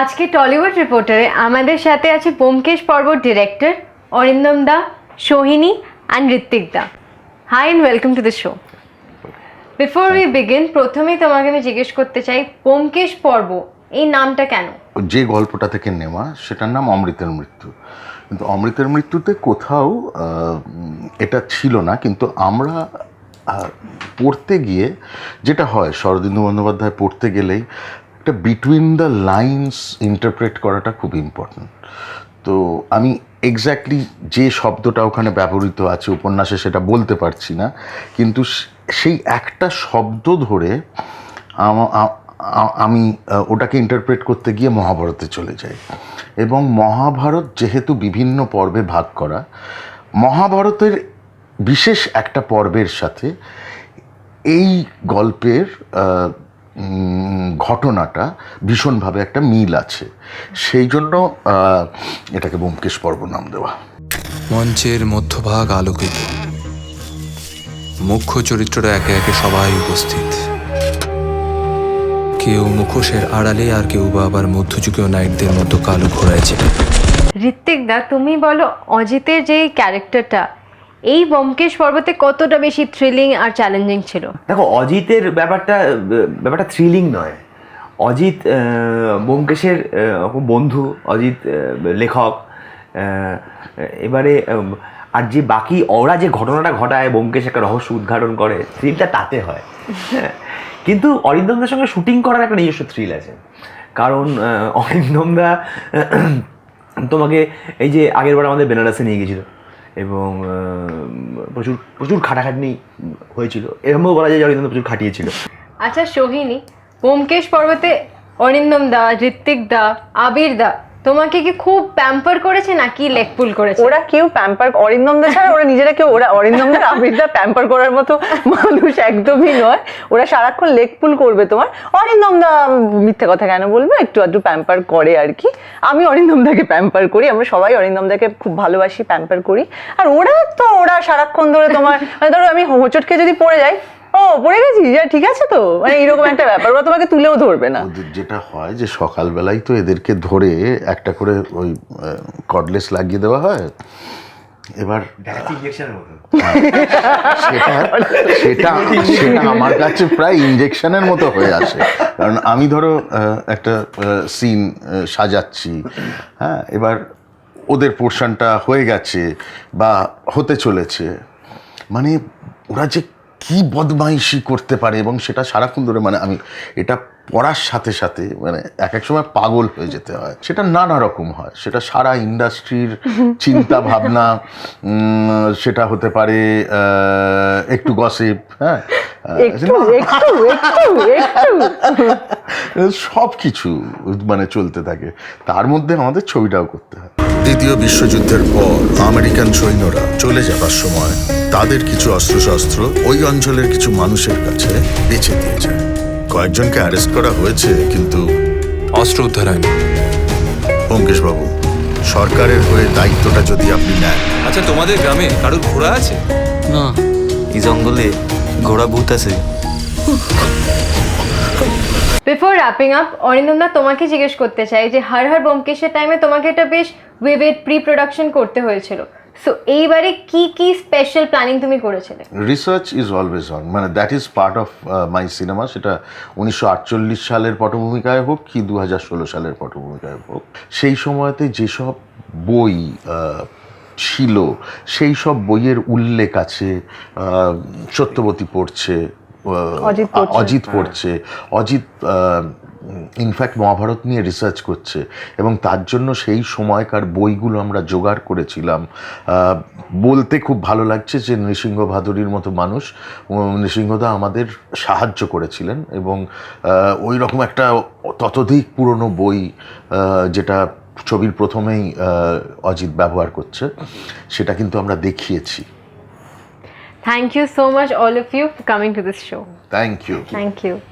আজকে টলিউড রিপোর্টারে আমাদের সাথে আছে Byomkesh Parbat director, Arindam the, Sohini and Ritwik the. Hi and welcome to the show before we begin প্রথমেই তোমাকে আমি জিজ্ঞেস করতে চাই, ব্যোমকেশ পর্ব, এই নামটা কেন? যে গল্পটা থেকে নেওয়া, সেটার নাম অমৃতের মৃত্যু। কিন্তু অমৃতের মৃত্যুতে কোথাও এটা ছিল না, কিন্তু আমরা পড়তে গিয়ে, যেটা হয়, শরদিন্দু বন্দ্যোপাধ্যায় পড়তে গেলেই একটা বিটুইন দ্য লাইন্স ইন্টারপ্রেট করাটা খুব ইম্পর্ট্যান্ট তো আমি এক্স্যাক্টলি যে শব্দটা ওখানে ব্যবহৃত আছে, উপন্যাসে সেটা বলতে পারছি না, কিন্তু সেই একটা শব্দ ধরে আমা- ওটাকে ইন্টারপ্রেট করতে গিয়ে মহাভারতে চলে যাই। এবং মহাভারত যেহেতু বিভিন্ন পর্বে ভাগ করা, মহাভারতের বিশেষ একটা পর্বের সাথে এই গল্পের ঘটনাটা ভীষণভাবে একটা মিল আছে। সেই জন্য এটাকে ব্যোমকেশ পর্ব নাম দেওয়া। মঞ্চের মধ্যভাগ আলোকিত। মুখ্য চরিত্ররা একে একে সবাই উপস্থিত। কেউ মুখোশের আড়ালে আর কেউ বা আবার মধ্যযুগীয় নাইটদের মতো কালো ঘোড়ায় চেপে। ঋত্বিক দা তুমি বলো অজিতের যে ক্যারেক্টারটা এই ব্যোমকেশ পর্বতে কতটা বেশি থ্রিলিং আর চ্যালেঞ্জিং ছিল? দেখো, অজিতের ব্যাপারটা ব্যাপারটা থ্রিলিং নয়। অজিত ব্যোমকেশের বন্ধু, অজিত লেখক এবারে আর যে বাকি ওরা যে ঘটনাটা ঘটায়, ব্যোমকেশ একটা রহস্য উদ্ঘাটন করে থ্রিলটা তাতে হয়। হ্যাঁ কিন্তু অরিন্দমদার সঙ্গে শুটিং করার একটা নিজস্ব থ্রিল আছে। কারণ অরিন্দমদা, তোমাকে এই যে আগের বার আমাদের বেনারসে নিয়ে গেছিল এবং প্রচুর প্রচুর খাটাখাটনি হয়েছিল। এরমও বলা যায় অরিন্দম প্রচুর খাটিয়েছিল। আচ্ছা সোহিনী ব্যোমকেশ পর্বতে অরিন্দম দা, ঋত্বিক দা, আবির দা তোমাকে কি খুব প্যাম্পার করেছে নাকি লেগ পুল করেছে? ওরা কেউ প্যাম্পার অরিন্দমদা ছাড়া ওরা নিজেরা কেউ, ওরা অরিন্দম অরিন্দমদের আবিরদা প্যাম্পার করার মতো মানুষ একদমই নয়। ওরা সারাক্ষণ লেগ পুল করবে তোমার। অরিন্দমদা মিথ্যে কথা কেন বলব? একটু আধটু প্যাম্পার করে আর কি। আমি অরিন্দমদাকে প্যাম্পার করি, আমরা সবাই অরিন্দমদাকে খুব ভালোবাসি প্যাম্পার করি। আর ওরা তো, ওরা সারাক্ষণ ধরে তোমার মানে ধরো আমি হোঁচটকে যদি পড়ে যাই ও পড়ে গেছি যা ঠিক আছে তো। মানে এরকম একটা ব্যাপার ওরা তোমাকে তুলেও ধরবে না। ওদের যেটা হয় যে সকালবেলায় তো এদেরকে ধরে একটা করে ওই কর্ডলেস লাগিয়ে দেওয়া হয়। এবার সেটা সেটা সেটা আমার কাছে প্রায় ইঞ্জেকশনের মতো হয়ে আসে। কারণ আমি ধরো একটা সিন সাজাচ্ছি হ্যাঁ এবার ওদের পোর্শনটা হয়ে গেছে বা হতে চলেছে। মানে ওরা যে কি বদমাইশি করতে পারে এবং সেটা সারাক্ষণ ধরে মানে আমি এটা পড়ার সাথে সাথে মানে এক এক সময় পাগল হয়ে যেতে হয়। সেটা নানা রকম হয়। সেটা সারা ইন্ডাস্ট্রির চিন্তা ভাবনা সেটা হতে পারে একটু গসিপ হ্যাঁ? সব কিছু মানে চলতে থাকে। তার মধ্যে আমাদের ছবিটাও করতে হয়। দ্বিতীয় বিশ্বযুদ্ধের পর আমেরিকান সৈন্যরা চলে যাবার সময় তাদের কিছু অস্ত্রশস্ত্র ওই অঞ্চলের কিছু মানুষের কাছে বেঁচে দিয়ে যায় কয়েকজনকে অ্যারেস্ট করা হয়েছে কিন্তু অস্ত্র উদ্ধার হয়নি। অঙ্কেশ বাবু সরকারের হয়ে দায়িত্বটা যদি আপনি নেন। আচ্ছা তোমাদের গ্রামে কারোর ঘোড়া আছে? না এই জঙ্গলে ঘোড়া ভূত আছে। বিফোর র্যাপিং আপ অরিন্দম দা তোমাকে জিজ্ঞেস করতে চাই যে হর হর ব্যোমকেশের টাইমে তোমাকে এটা বেশ উইভেড প্রি প্রোডাকশন করতে হয়েছিল। সো এইবারে কি কি স্পেশাল প্ল্যানিং তুমি করেছিলে? রিসার্চ ইজ অলওয়েজ অন মানে that is part of my cinema সেটা উনিশশো আটচল্লিশ সালের পটভূমিকায় হোক কি দু হাজার ষোলো সালের পটভূমিকায় হোক, সেই সময়তে যেসব বই ছিল, সেই সব বইয়ের উল্লেখ আছে সত্যবতী পড়ছে অজিত পড়ছে। অজিত পড়ছে অজিত ইনফ্যাক্ট মহাভারত নিয়ে রিসার্চ করছে এবং তার জন্য সেই সময়কার বইগুলো আমরা জোগাড় করেছিলাম। বলতে খুব ভালো লাগছে যে নৃসিংহ ভাদুরীর মতো মানুষ নৃসিংহদা আমাদের সাহায্য করেছিলেন এবং ওই রকম একটা ততোধিক পুরনো বই যেটা ছবির প্রথমেই অজিত ব্যবহার করছে সেটা কিন্তু আমরা দেখিয়েছি। Thank you so much, all of you, for coming to this show. Thank you. Thank you.